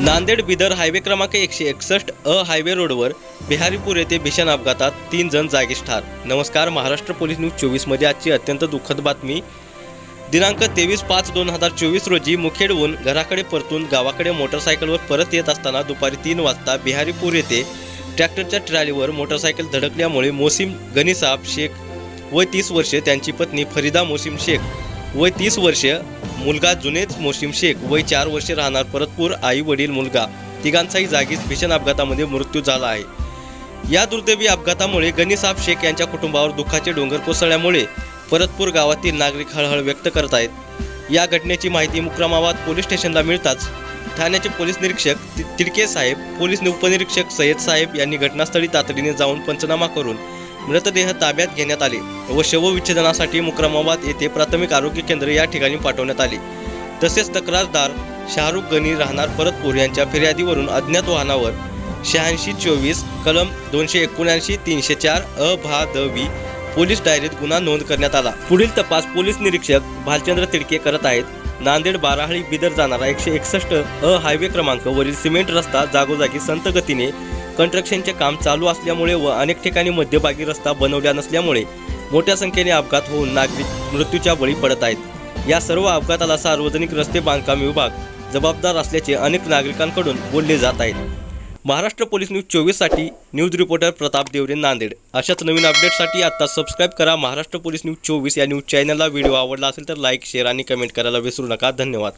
Nanded Bidar highway क्रमांक एकशे एकसष्ट अ हायवे रोडवर बिहारीपूर येथे भीषण अपघातात तीन जण जागीच ठार नमस्कार महाराष्ट्र पोलीस न्यूज चोवीसमध्ये आजची अत्यंत दुःखद बातमी. दिनांक तेवीस पाच दोन हजार चोवीस रोजी मुखेडहून घराकडे परतून गावाकडे मोटरसायकलवर परत येत असताना दुपारी तीन वाजता बिहारीपूर येथे ट्रॅक्टरच्या ट्रॅलीवर मोटरसायकल धडकल्यामुळे मोसीम गनीसाब शेख वय तीस वर्षे त्यांची पत्नी फरीदा मोसीम शेख वय तीस वर्षे मुलगा जुनेद मोशिम शेख वय चार वर्षे राहणार परतपूर आई वडील मुलगा. तिघांचाही जागीच भीषण अपघातामध्ये मृत्यू झाला आहे. या दुर्दैवी अपघातामुळे गनीसाब शेख यांच्या कुटुंबावर दुःखाचे डोंगर कोसळल्यामुळे परतपूर गावातील नागरिक हळहळ व्यक्त करत आहेत. या घटनेची माहिती मुक्रमाबाद पोलीस स्टेशनला मिळताच ठाण्याचे पोलीस निरीक्षक ति- तिडके साहेब पोलीस उपनिरीक्षक सय्यद साहेब यांनी घटनास्थळी तातडीने जाऊन पंचनामा करून मृतदेह ताब्यात घेण्यात आले व शवविच्छेदनासाठी मुक्रमाबाद येथे प्राथमिक आरोग्य केंद्र या ठिकाणी पाठवण्यात आले. तसेच तक्रारदार शाहरुख गनी राहणार परतपूर यांच्या फिर्यादीवरून अज्ञात वाहनावर शहाऐंशी चोवीस कलम दोनशे एकोणऐंशी तीनशे चार अ भा द वी पोलीस डायरीत गुन्हा नोंद करण्यात आला. पुढील तपास पोलीस निरीक्षक भालचंद्र तिडके करत आहेत. नांदेड बाराहळी बिदर जाणारा एकशे एकसष्ट अ हायवे क्रमांक वरील सिमेंट रस्ता जागोजागी संत गतीने कंस्ट्रक्शनचे काम चालू असल्यामुळे व अनेक ठिकाणी मध्यभागी रस्ता बनवल्या नसल्यामुळे मोठ्या संख्येने अपघात होऊन नागरिक मृत्यूच्या बळी पडत आहेत. या सर्व अपघाताला सार्वजनिक रस्ते बांधकाम विभाग जबाबदार असल्याचे अनेक नागरिकांकडून बोलले जात आहेत. महाराष्ट्र पोलीस न्यूज चोवीससाठी न्यूज रिपोर्टर प्रताप देवरे नांदेड. अशाच नवीन अपडेटसाठी आत्ता सबस्क्राईब करा महाराष्ट्र पोलीस न्यूज चोवीस या न्यूज चॅनलला. व्हिडिओ आवडला असेल तर लाईक शेअर आणि कमेंट करायला विसरू नका. धन्यवाद.